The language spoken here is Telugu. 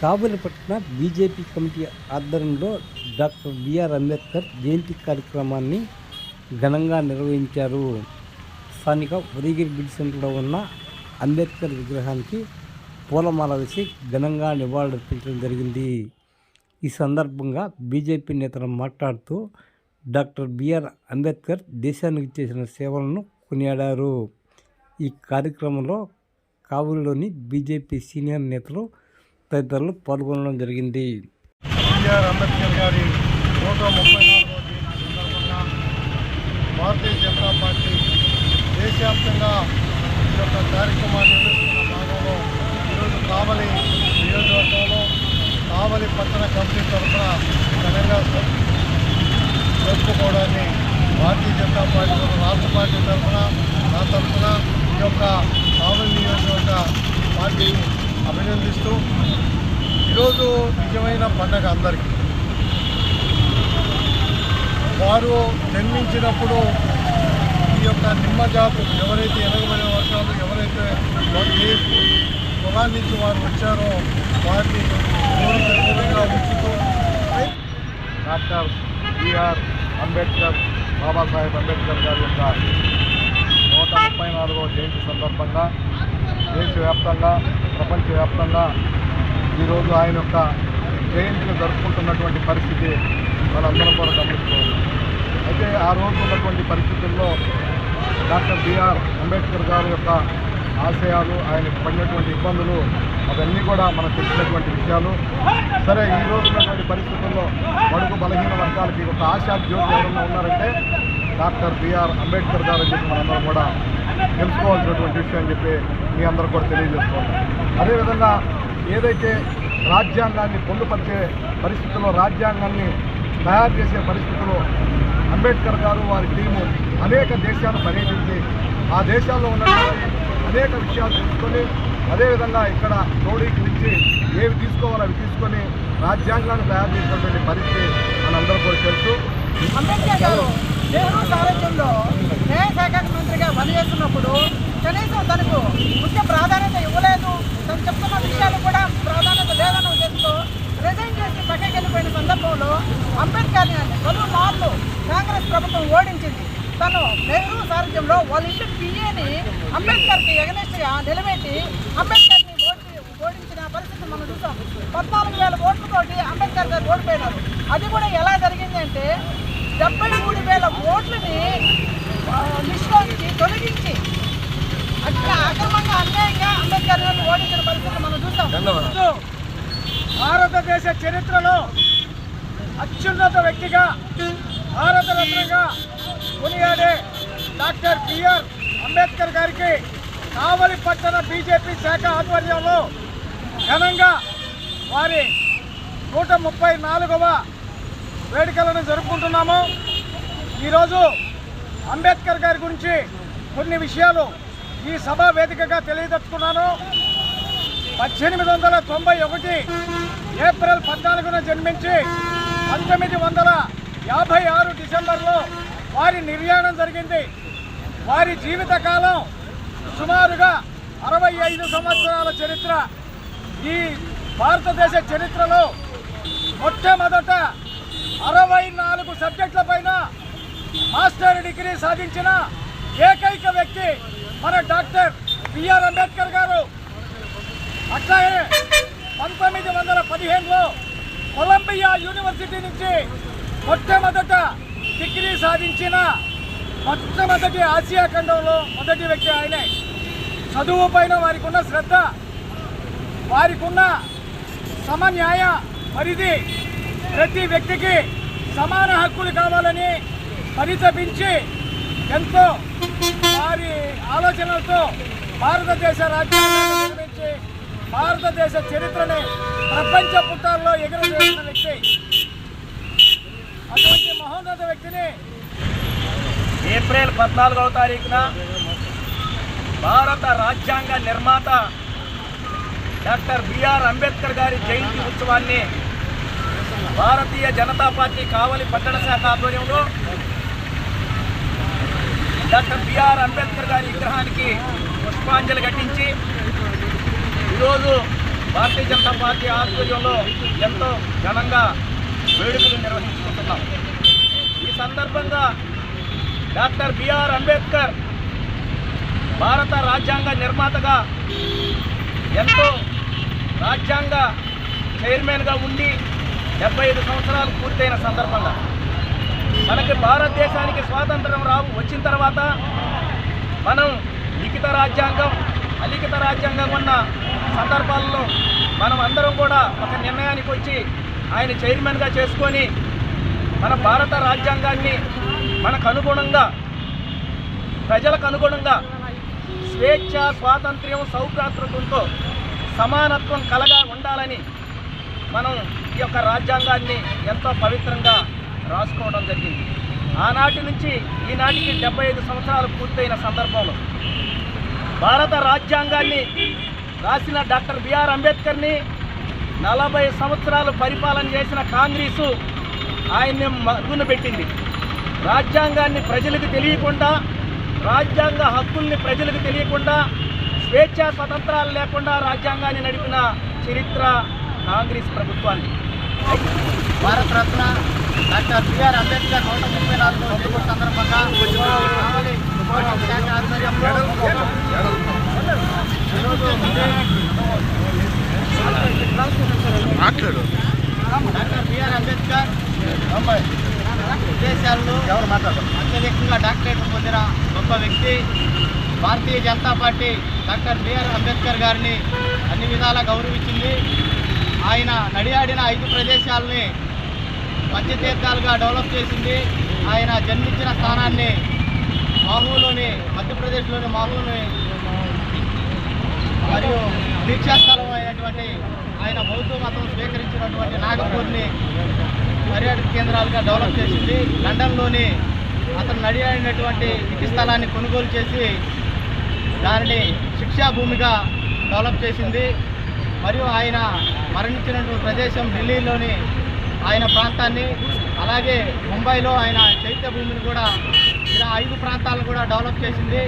కాబూలిపట్న బీజేపీ కమిటీ ఆధ్వర్యంలో డాక్టర్ బిఆర్ అంబేద్కర్ జయంతి కార్యక్రమాన్ని ఘనంగా నిర్వహించారు. స్థానిక ఉదయగిరి బిడ్ సెంటర్లో ఉన్న అంబేద్కర్ విగ్రహానికి పూలమాల వేసి ఘనంగా నివాళులర్పించడం జరిగింది. ఈ సందర్భంగా బీజేపీ నేతలు మాట్లాడుతూ డాక్టర్ బిఆర్ అంబేద్కర్ దేశానికి చేసిన సేవలను కొనియాడారు. ఈ కార్యక్రమంలో కావలిలోని బీజేపీ సీనియర్ నేతలు తదితరులు పాల్గొనడం జరిగింది. బిఆర్ అంబేద్కర్ గారి నూట ముప్పై సందర్భంగా భారతీయ జనతా పార్టీ దేశవ్యాప్తంగా ఈ యొక్క కార్యక్రమాన్ని నిర్వహిస్తున్న భాగంలో ఈరోజు కావలి నియోజకవర్గంలో కావలి పట్టణ కమిటీ తరఫున ఘనంగా జరుపుకోవడాన్ని భారతీయ జనతా పార్టీ రాష్ట్ర పార్టీ తరఫున నా తరఫున ఈ యొక్క కావలి నియోజకవర్గ పార్టీ అభినందిస్తూ ఈరోజు నిజమైన పండగ అందరికీ. వారు జన్మించినప్పుడు ఈ యొక్క నిమ్మ జాతు ఎవరైతే ఎనగబడిన వర్గాలు ఎవరైతే ఏ కులాన్ని నుంచి వారు వచ్చారో వారిని గౌరవప్రదంగా ఉంచుతూ డాక్టర్ బిఆర్ అంబేద్కర్ బాబాసాహెబ్ అంబేద్కర్ గారి యొక్క నూట ముప్పై నాలుగో జయంతి సందర్భంగా దేశవ్యాప్తంగా ప్రపంచవ్యాప్తంగా ఈరోజు ఆయన యొక్క జయంతిని జరుపుకుంటున్నటువంటి పరిస్థితి మనందరం కూడా గమనిస్తున్నాం అయితే ఆ రోజు ఉన్నటువంటి పరిస్థితుల్లో డాక్టర్ బిఆర్ అంబేద్కర్ గారి యొక్క ఆశయాలు ఆయనకు పడినటువంటి ఇబ్బందులు అవన్నీ కూడా మనకు తెలిసినటువంటి విషయాలు. సరే ఈ రోజు ఉన్నటువంటి పరిస్థితుల్లో బడుగు బలహీన వర్గాలకి ఒక ఆశా జ్యోతి ఎవరన్నా ఉన్నారంటే డాక్టర్ బిఆర్ అంబేద్కర్ గారు అని చెప్పి మనందరం కూడా తెలుసుకోవాల్సినటువంటి విషయం అని చెప్పి మీ అందరూ కూడా తెలియజేస్తున్నాం అదేవిధంగా ఏదైతే రాజ్యాంగాన్ని పొందుపరిచే పరిస్థితుల్లో రాజ్యాంగాన్ని తయారు చేసే పరిస్థితుల్లో అంబేద్కర్ గారు వారి టీము అనేక దేశాలు పర్యటించి ఆ దేశాల్లో ఉన్న అనేక విషయాలు తెలుసుకొని అదేవిధంగా ఇక్కడ క్రోడీకరించి ఏవి తీసుకోవాలో అవి తీసుకొని రాజ్యాంగాన్ని తయారు చేసినటువంటి పరిస్థితి మనందరూ కూడా తెలుసు. అంబేద్కర్ గారు మంత్రిగా పనిచేస్తున్నప్పుడు కనీసం తనకు ముఖ్య ప్రాధాన్యత ఇవ్వలేదు. తను చెప్తున్న విషయాలు కూడా ప్రాధాన్యత లేదన్న ఉద్దేశంతో రిజైన్ చేసి పక్కకి వెళ్ళిపోయిన సందర్భంలో అంబేద్కర్ని పలు మార్లు కాంగ్రెస్ ప్రభుత్వం ఓడించింది. తను నెహ్రూ సారథ్యంలో వాళ్ళ ఇంటి పిఏని అంబేద్కర్కి ఎగనెస్ట్గా నిలబెట్టి అంబేద్కర్ని ఓడి ఓడించిన పరిస్థితి మనం చూసాం. పద్నాలుగు వేల ఓట్లతోటి అంబేద్కర్ గారు ఓడిపోయినారు. అది కూడా ఎలా జరిగింది అంటే డెబ్బై మూడు వేల ఓట్లని ఆ, లిస్టులో నుంచి తొలగించి. అట్లా అక్రమంగా అన్యాయంగా అంబేద్కర్ గారిని ఓడించిన పరిస్థితి మనం చూసాం. భారతదేశ చరిత్రలో అత్యున్నత వ్యక్తిగా భారతరత్నగా కొనియాడే డాక్టర్ బిఆర్ అంబేద్కర్ గారికి కావలి పట్టణ బీజేపీ శాఖ ఆధ్వర్యంలో ఘనంగా వారి నూట ముప్పై నాలుగవ వేడుకలను జరుపుకుంటున్నాము. ఈరోజు అంబేద్కర్ గారి గురించి కొన్ని విషయాలు ఈ సభా వేదికగా తెలియదట్టుకున్నాను పద్దెనిమిది వందల తొంభై ఒకటి ఏప్రిల్ పద్నాలుగున జన్మించి పంతొమ్మిది వందల యాభై ఆరు డిసెంబర్లో వారి నిర్యాణం జరిగింది. వారి జీవితకాలం సుమారుగా అరవై ఐదు సంవత్సరాల చరిత్ర. ఈ భారతదేశ చరిత్రలో మొట్టమొదట అరవై నాలుగు సబ్జెక్టుల పైన మాస్టర్ డిగ్రీ సాధించిన ఏకైక వ్యక్తి మన డాక్టర్ బిఆర్ అంబేద్కర్ గారు. అట్లాగే పంతొమ్మిది వందల పదిహేనులో కొలంబియా యూనివర్సిటీ నుంచి మొట్టమొదట డిగ్రీ సాధించిన మొట్టమొదటి ఆసియా ఖండంలో మొదటి వ్యక్తి ఆయనే. చదువు పైన వారికి ఉన్న శ్రద్ధ వారికి ఉన్న సమన్యాయ పరిధి ప్రతి వ్యక్తికి సమాన హక్కులు కావాలని పరితపించి ఎంతో వారి ఆలోచనలతో భారతదేశ రాజ్యాంగాన్ని నిర్మించి భారతదేశ చరిత్రని ప్రపంచ పుట్టాల్లో ఎగురవేసిన వ్యక్తి. అటువంటి మహోన్నత వ్యక్తిని ఏప్రిల్ పద్నాలుగవ తారీఖున భారత రాజ్యాంగ నిర్మాత డాక్టర్ బిఆర్ అంబేద్కర్ గారి జయంతి ఉత్సవాన్ని భారతీయ జనతా పార్టీ కావలి పట్టణ శాఖ ఆధ్వర్యంలో డాక్టర్ బిఆర్ అంబేద్కర్ గారి విగ్రహానికి పుష్పాంజలి ఘటించి ఈరోజు భారతీయ జనతా పార్టీ ఆధ్వర్యంలో ఎంతో ఘనంగా వేడుకలు నిర్వహించుకుంటున్నాం. ఈ సందర్భంగా డాక్టర్ బిఆర్ అంబేద్కర్ భారత రాజ్యాంగ నిర్మాతగా ఎంతో రాజ్యాంగ చైర్మన్గా ఉండి డెబ్బై ఐదు సంవత్సరాలు పూర్తయిన సందర్భంగా మనకి భారతదేశానికి స్వాతంత్రం రావు వచ్చిన తర్వాత మనం లిఖిత రాజ్యాంగం అలిఖిత రాజ్యాంగం ఉన్న సందర్భాల్లో మనం అందరం కూడా ఒక నిర్ణయానికి వచ్చి ఆయన చైర్మన్గా చేసుకొని మన భారత రాజ్యాంగాన్ని మనకు అనుగుణంగా ప్రజలకు అనుగుణంగా స్వేచ్ఛ స్వాతంత్ర్యం సౌభ్రాతృత్వంతో సమానత్వం కలగా ఉండాలని మనం ఈ యొక్క రాజ్యాంగాన్ని ఎంతో పవిత్రంగా రాసుకోవడం జరిగింది. ఆనాటి నుంచి ఈనాటికి డెబ్బై ఐదు సంవత్సరాలు పూర్తయిన సందర్భంలో భారత రాజ్యాంగాన్ని రాసిన డాక్టర్ బిఆర్ అంబేద్కర్ని నలభై సంవత్సరాలు పరిపాలన చేసిన కాంగ్రెసు ఆయన్ని మరుగున పెట్టింది. రాజ్యాంగాన్ని ప్రజలకు తెలియకుండా రాజ్యాంగ హక్కుల్ని ప్రజలకు తెలియకుండా స్వేచ్ఛా స్వతంత్రాలు లేకుండా రాజ్యాంగాన్ని నడిపిన చరిత్ర కాంగ్రెస్ ప్రభుత్వాన్ని. భారతరత్న డాక్టర్ బిఆర్ అంబేద్కర్ నూట ముప్పై నాలుగు జయంతి సందర్భంగా కావలి శాఖ ఆధ్వర్యంలో డాక్టర్ బిఆర్ అంబేద్కర్ విదేశాల్లో ఎవరు మాట్లాడతారు అత్యధికంగా డాక్టరేట్ పొందిన గొప్ప వ్యక్తి Bharatiya Janata party doctor BR Ambedkar గారిని అన్ని విధాలా గౌరవించింది. ఆయన నడియాడిన ఐదు ప్రదేశాలని మధ్యతీర్థాలుగా డెవలప్ చేసింది. ఆయన జన్మించిన స్థానాన్ని మాహూలోని మధ్యప్రదేశ్లోని మాహూలోని మరియు దీక్షాస్థలం అయినటువంటి ఆయన బౌద్ధ మతం స్వీకరించినటువంటి నాగపూర్ని పర్యాటక కేంద్రాలుగా డెవలప్ చేసింది. లండన్లోని అతను నడియాడినటువంటి ఇంటి స్థలాన్ని కొనుగోలు చేసి దానిని శిక్షా భూమిగా డెవలప్ చేసింది. మరియు ఆయన మరణించినటువంటి ప్రదేశం ఢిల్లీలోని ఆయన ప్రాంతాన్ని అలాగే ముంబైలో ఆయన చైత్య భూమిని కూడా ఇలా ఐదు ప్రాంతాలను కూడా డెవలప్ చేసింది.